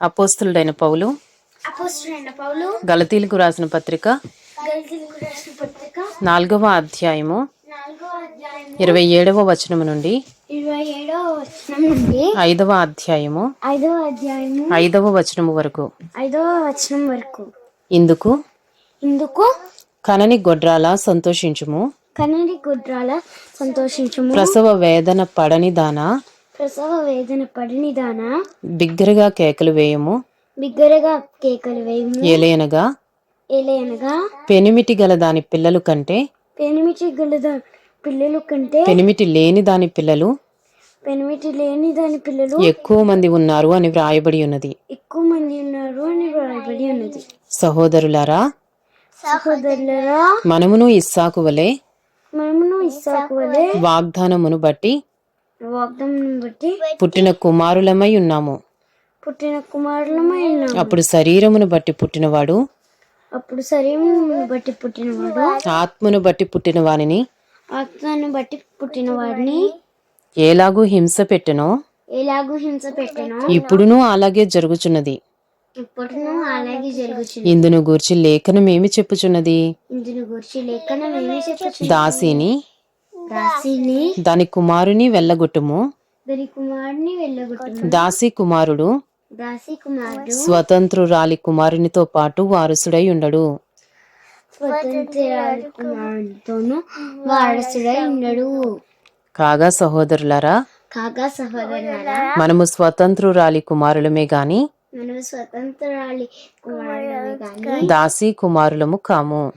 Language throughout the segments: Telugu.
అపోస్తులుడైన పౌలు గలతీలకు రాసిన పత్రిక నాలుగవ అధ్యాయము ఇరవై ఏడవ వచనము నుండి ఐదవ అధ్యాయము ఐదవ అధ్యాయము ఐదవ వచనము వరకు. ఐదవ వచనం వరకు. ఇందుకు ఇందుకు కనని గొడ్రాల సంతోషించుము? కన్నడి గుడ్రాల సంతోషించుము? ప్రసవ వేదన పడని దానా? ప్రసవ వేదన పడిని దాన బిగ్గరగా కేకలు వేయము. బిగ్గరగా కేకలు వేయము. ఏలయనగా? ఏలయనగా? పెనిమిటి గల దాని పిల్లలు కంటే? పెనిమిటి గలద పిల్లలు కంటే? పెనిమిటి లేని దాని పిల్లలు? పెనిమిటి లేని దాని పిల్లలు? ఎక్కువ మంది ఉన్నారు అని వ్రాయబడి ఉన్నది. ఎక్కువ మంది ఉన్నారు అని వ్రాయబడి ఉన్నది. సహోదరులారా? సహోదరులరా? మనమును ఇస్సాకు వలె మనమును ఇస్సాకు వలె వాగ్దానమును బట్టి వాగ్దానం బట్టి పుట్టిన కుమారులమై ఉన్నాము. పుట్టిన కుమారులమై ఉన్నాము. అప్పుడు శరీరమును బట్టి పుట్టినవాడు అప్పుడు శరీరం బట్టి పుట్టినవాడు ఆత్మను బట్టి పుట్టిన వానిని ఆత్మను బట్టి పుట్టిన వాడిని ఏలాగూ హింస పెట్టెనో ఎలాగూ హింస పెట్టెనో ఇప్పుడునూ అలాగే జరుగుచున్నది. ఇప్పటిను అలాగే జరుగుతుంది ఇందును గూర్చి లేఖనమేమి చెప్పుచున్నది? ఇందుని గురించి లేఖనం ఏమి చెప్పచ్చు దాసిని రాశిని దాని కుమారుని వెళ్ళగొట్టుము. దాని కుమారుని వెళ్ళగొట్టు దాసి కుమారుడు దాసి కుమారుడు స్వతంత్రురాలి కుమారునితో పాటు వారసుడై ఉండడు. స్వతంత్ర కుమారుడితోనూ వారసుడై ఉండడు. కాగా సహోదరులారా కాగా సహోదరులారా మనము స్వతంత్రురాలి కుమారులమే గాని మనం స్వతంత్రాలి కుమారులమే కానీ దాసి కుమారులము కాము.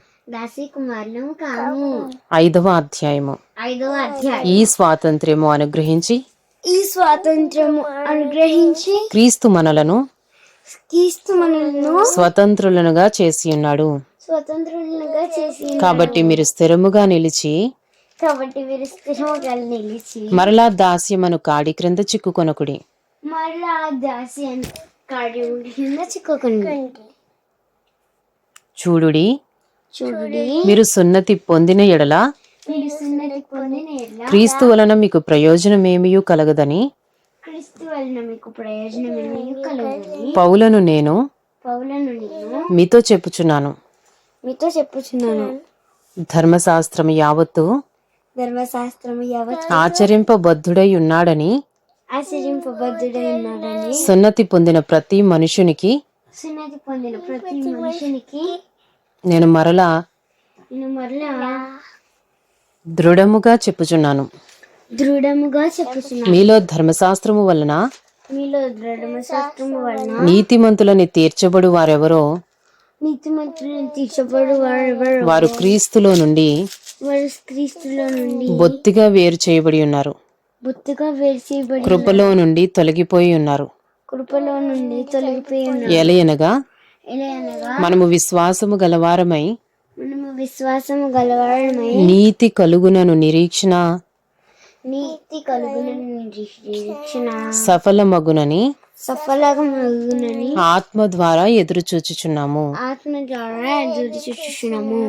కాము. ఐదవ అధ్యాయము. ఐదవ అధ్యాయం. ఈ స్వాతంత్ర్యము అనుగ్రహించి ఈ స్వాతంత్రము అనుగ్రహించి క్రీస్తు మనలను క్రీస్తు మనలను స్వతంత్రులనుగా చేసి ఉన్నాడు. స్వతంత్రులుగా చేసి కాబట్టి మీరు స్థిరముగా నిలిచి కాబట్టి వీరు స్థిరముగా నిలిచి మరలా దాస్యమను కాడి క్రింద చిక్కుకొనకుడి. మరలా ఆ దాసి అని కాడి కింద చిక్కుకుంది చూడుడి చూడుడి మీరు సున్నతి పొందిన ఎడల మీరు సున్నతి పొందిన ఎడల క్రీస్తు వలన మీకు ప్రయోజనమేమియూ కలగదని? పౌలను నేను పౌలను నేను మీతో చెప్పుచున్నాను. మీతో చెప్పుచున్నాను. ధర్మశాస్త్రం యావత్తు ఆచరింపబద్ధుడై ఉన్నాడని? ఆశ్చర్యింపబద్ధుడై ఉన్నాడని సున్నతి పొందిన ప్రతి మనుషునికి? సున్నతి పొందిన ప్రతి మనుషునికి నేను మరలా దృఢముగా చెప్పుచున్నాను. దృఢముగా చెప్పుచున్నాను. మీలో ధర్మశాస్త్రము వలన మీలో దృఢశాస్త్రము వలన నీతిమంతులని తీర్చబడు వారెవరో నీతిమంతులను తీర్చబడు వారెవరు? వారు క్రీస్తులో నుండి వారు క్రీస్తులో నుండి బొత్తిగా వేరు చేయబడి ఉన్నారు. బొత్తుగా కృపలో నుండి తొలగిపోయి ఉన్నారు. కృపలో నుండి తొలగిపోయి ఉన్నారు. ఎలయనగా మనము విశ్వాసము గలవారమై మనము విశ్వాసము గలవారమై నీతి కలుగునను నిరీక్షణ నీతి కలుగునని నిరీక్షణ సఫలమగునని సఫలమగునని ఆత్మ ద్వారా ఎదురు చూచుచున్నాము ఆత్మ ద్వారా ఎదురు చూచుచున్నాము